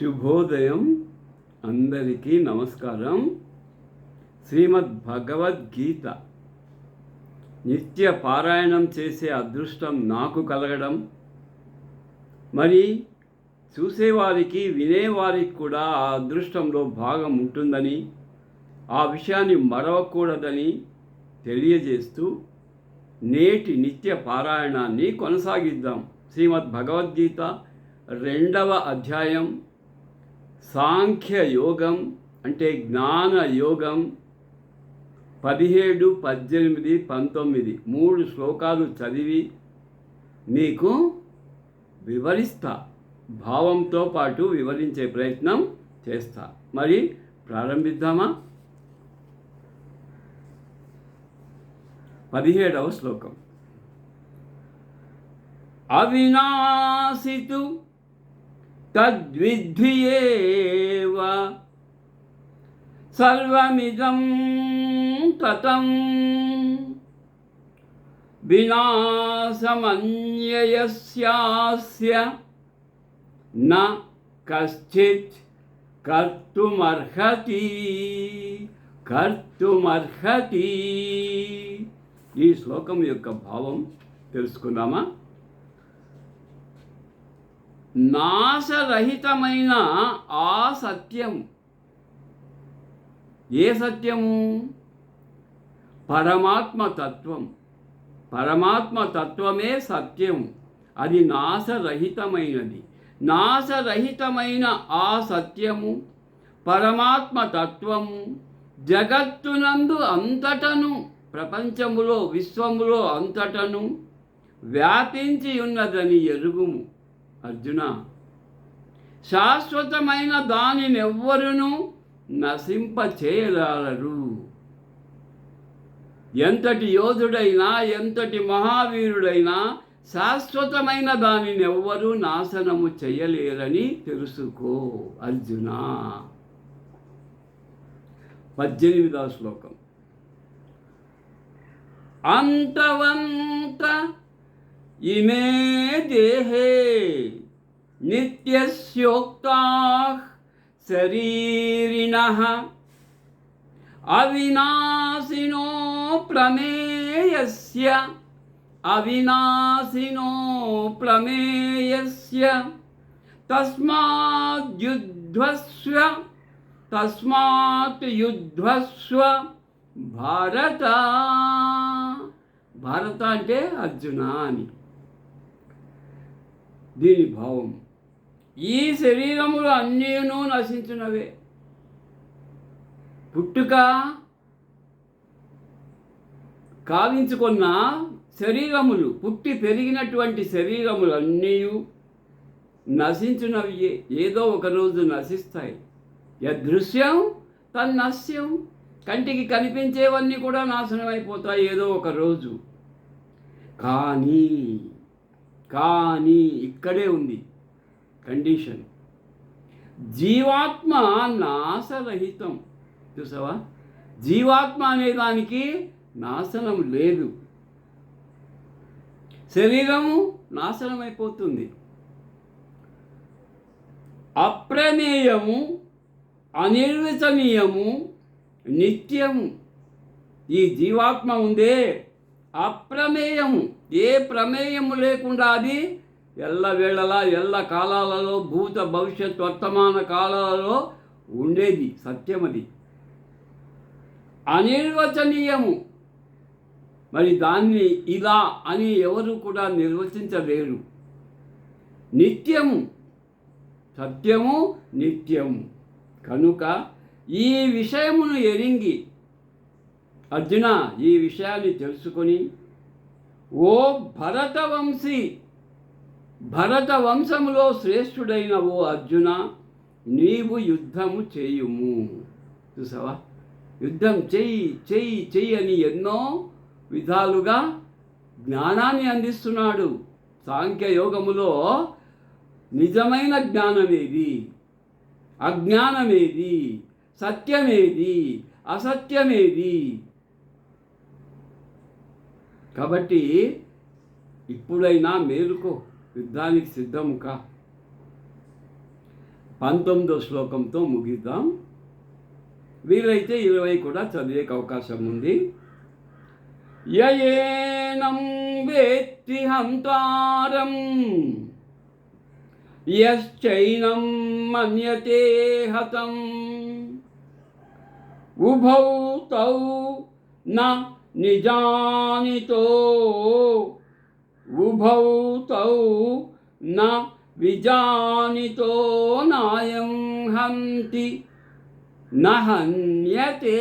శుభోదయం అందరికీ నమస్కారం. శ్రీమద్ భగవద్గీత నిత్య పారాయణం చేసే అదృష్టం నాకు కలగడం. మరి చూసేవారికి వినేవారికి కూడా ఆ అదృష్టంలో భాగం ఉంటుందని ఆ విషయాన్ని మరవకూడదని తెలియజేస్తూ నేటి నిత్య పారాయణాన్ని కొనసాగిద్దాం. శ్రీమద్ భగవద్గీత రెండవ అధ్యాయం. సాంఖ్య యోగం అంటే జ్ఞాన యోగం పదిహేడు పద్దెనిమిది పంతొమ్మిది. మూడు శ్లోకాలు చదివి మీకు వివరిస్తా. భావంతో పాటు వివరించే ప్రయత్నం చేస్తా. మరి ప్రారంభిద్దామా? పదిహేడవ శ్లోకం. అవినాశితు తద్విద్ధియేవ సర్వమిదం తతం వినాశమన్యయస్యాస్య న కశ్చిత్ కర్తుమర్హతి కర్తుమర్హతి ఈ శ్లోకం యొక్క భావం తెలుసుకుందామా నాశరహితమైన ఆ సత్యం. ఏ సత్యము? పరమాత్మ తత్వం. పరమాత్మ తత్వమే సత్యం. అది నాశరహితమైనది. నాశరహితమైన ఆ సత్యము పరమాత్మ తత్వము జగత్తునందు అంతటను ప్రపంచములో విశ్వములో అంతటను వ్యాపించి ఉన్నదని ఎరుగుము. అర్జున శాశ్వతమైన దానినెవ్వరును నశింప చేయగలరు ఎంతటి యోధుడైనా ఎంతటి మహావీరుడైనా శాశ్వతమైన దానిని ఎవ్వరూ నాశనము చేయలేరని తెలుసుకో అర్జున. పద్దెనిమిదవ శ్లోకం. అంతవంత ఇమే దేహే నిత్యస్యోక్తా శరీరిణ అవినాశినో ప్రమేయస్య అవినాశినో ప్రమేయస్య తస్మాద్యుధ్వస్వ తస్మాత్ యుధ్వస్వ భారత భారత అంటే అర్జున అని దీని భావం ఈ శరీరములు అన్నీను నశించినవే. పుట్టుక కావించుకున్న శరీరములు పుట్టి పెరిగినటువంటి శరీరములు అన్నీ నశించినవి ఏదో ఒక రోజు నశిస్తాయి. యదృశ్యం తన్నస్యం కంటికి కనిపించేవన్నీ కూడా నాశనం అయిపోతాయి ఏదో ఒక రోజు. కానీ కానీ ఇక్కడే ఉంది కండిషన్. జీవాత్మ నాశరహితం. చూసావా? జీవాత్మ అనే దానికి నాశనం లేదు. శరీరము నాశనం అయిపోతుంది అప్రమేయము అనిర్వచనీయము నిత్యము. ఈ జీవాత్మ ఉందే అప్రమేయము. ఏ ప్రమేయము లేకుండా అది ఎల్ల వేళలా ఎల్ల కాలాలలో భూత భవిష్యత్ వర్తమాన కాలాలలో ఉండేది. సత్యమది. అనిర్వచనీయము. మరి దాన్ని ఇలా అని ఎవరు కూడా నిర్వచించలేరు. నిత్యము. సత్యము నిత్యము. కనుక ఈ విషయమును ఎరింగి అర్జున ఈ విషయాన్ని తెలుసుకొని ఓ భరతవంశీ భరత వంశములో శ్రేష్ఠుడైన ఓ అర్జున నీవు యుద్ధము చేయుము. చూసావా? యుద్ధం చెయ్యి చెయ్యి చెయ్యి అని ఎన్నో విధాలుగా జ్ఞానాన్ని అందిస్తున్నాడు. సాంఖ్యయోగములో నిజమైన జ్ఞానమేది? అజ్ఞానమేది? సత్యమేది? అసత్యమేది? కాబట్టి ఇప్పుడైనా మేలుకో యుద్ధానికి సిద్ధము కా పంతొమ్మిదో శ్లోకంతో ముగిద్దాం. వీలైతే ఇరవై కూడా చదివే అవకాశం ఉంది. యయేనం వేత్తి హంతారం యశ్చైనం మన్యతే హతం. ఉభౌ తౌ న నిజానితో ఉభౌ తౌ న విజానితో నాయం హంతి. నహన్యతే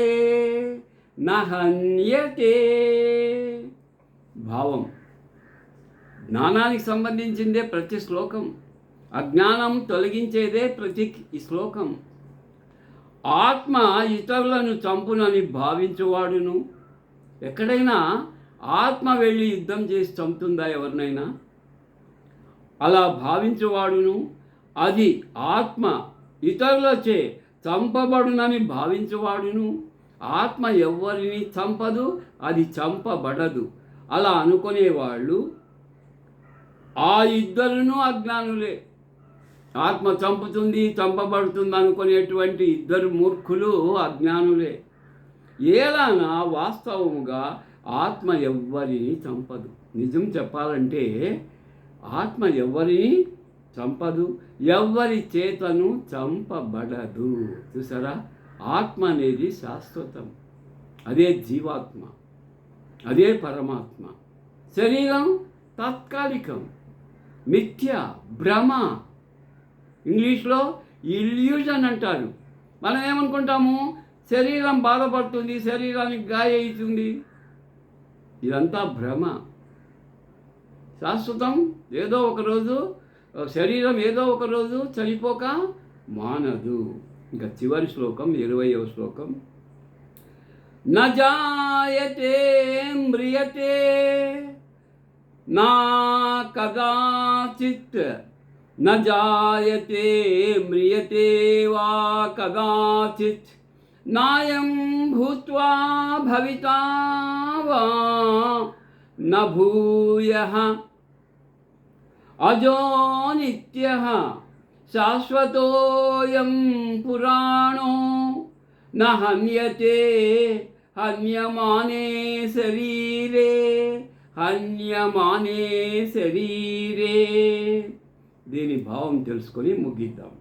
నహన్యతే. భావం. జ్ఞానానికి సంబంధించిందే ప్రతి శ్లోకం. అజ్ఞానం తొలగించేదే ప్రతి శ్లోకం. ఆత్మ ఇతరులను చంపునని భావించువాడును. ఎక్కడైనా ఆత్మ వెళ్ళి యుద్ధం చేసి చంపుతుందా ఎవరినైనా? అలా భావించేవాడును. అది ఆత్మ ఇతరులచే చంపబడునని భావించేవాడును. ఆత్మ ఎవరిని చంపదు అది చంపబడదు. అలా అనుకునేవాళ్ళు ఆ ఇద్దరును అజ్ఞానులే. ఆత్మ చంపుతుంది చంపబడుతుంది అనుకునేటువంటి ఇద్దరు మూర్ఖులు అజ్ఞానులే. ఏలానా వాస్తవముగా ఆత్మ ఎవ్వరిని చంపదు. నిజం చెప్పాలంటే ఆత్మ ఎవ్వరిని చంపదు ఎవ్వరి చేతను చంపబడదు. చూసారా? ఆత్మ అనేది శాశ్వతం. అదే జీవాత్మ. అదే పరమాత్మ. శరీరం తాత్కాలికం. మిథ్య భ్రమ. ఇంగ్లీష్లో ఇల్యూజన్ అంటారు. మనం ఏమనుకుంటాము? శరీరం బాధపడుతుంది శరీరానికి గాయ అవుతుంది. ఇదంతా భ్రమ. శాశ్వతం ఏదో ఒకరోజు శరీరం ఏదో ఒకరోజు చనిపోక మానదు. ఇంకా చివరి శ్లోకం ఇరవయవ శ్లోకం. నాయతే మ్రియతే నా కదాచిత్ నాయతే మ్రియతే వా కదాచిత్. नायं भूत्वा भविता वा न भूयः अजो नित्यः शाश्वतोऽयं पुराणो न हन्यते हन्यमाने शरीरे हन्यमाने शरीरे దీని భావం తెలుసుకొని ముగిద్దాం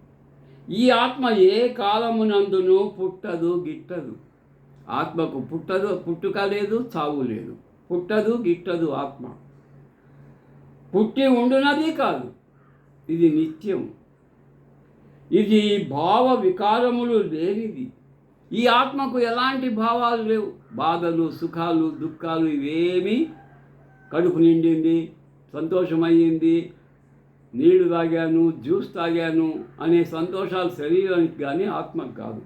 ఈ ఆత్మ ఏ కాలమునందును పుట్టదు గిట్టదు. ఆత్మకు పుట్టదు పుట్టుక లేదు చావు లేదు. పుట్టదు గిట్టదు ఆత్మ. పుట్టి ఉండునది కాదు ఇది నిత్యం. ఇది భావ వికారములు లేనిది. ఈ ఆత్మకు ఎలాంటి భావాలు లేవు. బాధలు సుఖాలు దుఃఖాలు ఇవేమీ కడుపు నిండింది సంతోషమయ్యింది నీళ్ళు తాగాను జ్యూస్ తాగాను అనే సంతోషాలు శరీరానికి కానీ ఆత్మకు కాదు.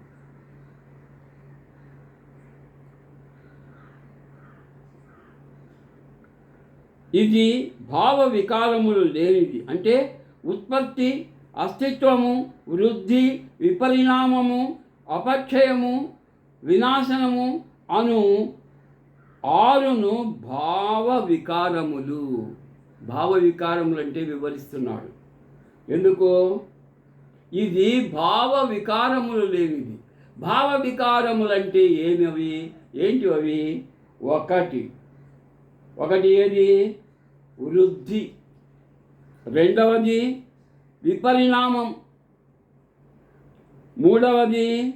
ఇది భావ వికారములు లేనిది. అంటే ఉత్పత్తి అస్తిత్వము వృద్ధి విపరిణామము అపక్షయము వినాశనము అను ఆరును భావ వికారములు. భావ వికారములు అంటే వివరిస్తున్నాడు. ఎందుకు? ఇది భావ వికారములు లేనిది. భావ వికారములు అంటే ఏమివి? ఏంటి అవి ఒకటి. ఒకటి ఏది? వృద్ధి. రెండవది విపరిణామం. మూడవది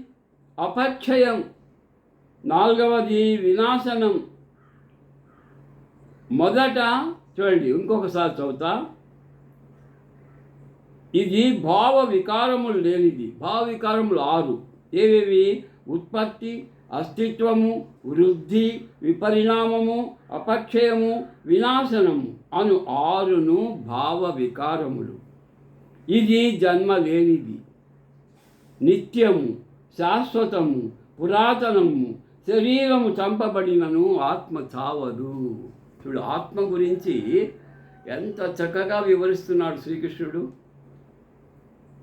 అపక్షయం. నాలుగవది వినాశనం. మొదట చూడండి ఇంకొకసారి చదువుతా. ఇది భావ వికారములు లేనిది. భావ వికారములు ఆరు. ఏవేవి? ఉత్పత్తి అస్తిత్వము వృద్ధి విపరిణామము అపక్షయము వినాశనము అను ఆరును భావ వికారములు. ఇది జన్మ లేనిది. నిత్యము శాశ్వతము పురాతనము శరీరము చంపబడినను ఆత్మ చావదు. చూడు ఆత్మ గురించి ఎంత చక్కగా వివరిస్తున్నాడు శ్రీకృష్ణుడు.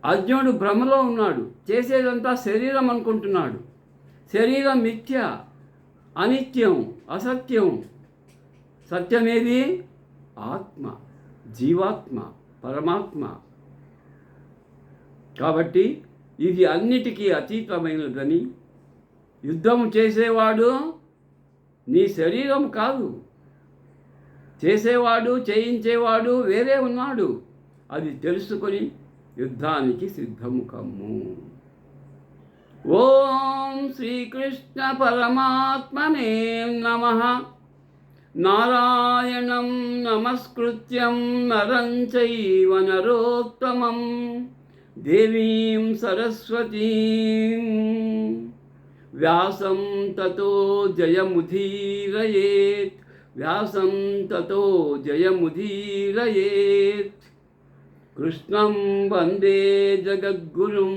అర్జునుడు భ్రమలో ఉన్నాడు చేసేదంతా శరీరం అనుకుంటున్నాడు. శరీరం మిథ్య అనిత్యం అసత్యం. సత్యమేది? ఆత్మ జీవాత్మ పరమాత్మ. కాబట్టి ఇది అన్నిటికీ అతీతమైనదని. యుద్ధం చేసేవాడు నీ శరీరం కాదు. చేసేవాడు చేయించేవాడు వేరే ఉన్నాడు. అది తెలుసుకొని యుద్ధానికి సిద్ధము కమ్ము ఓం శ్రీకృష్ణ పరమాత్మనే నమ. నారాయణం నమస్కృత్యం నరం చైవ నరోత్తమం. దేవీం సరస్వతీం. వ్యాసం తతో జయముధీరయేత్ వ్యాసం తతో జయముదీరయేత్. కృష్ణం వందే జగద్గురుం.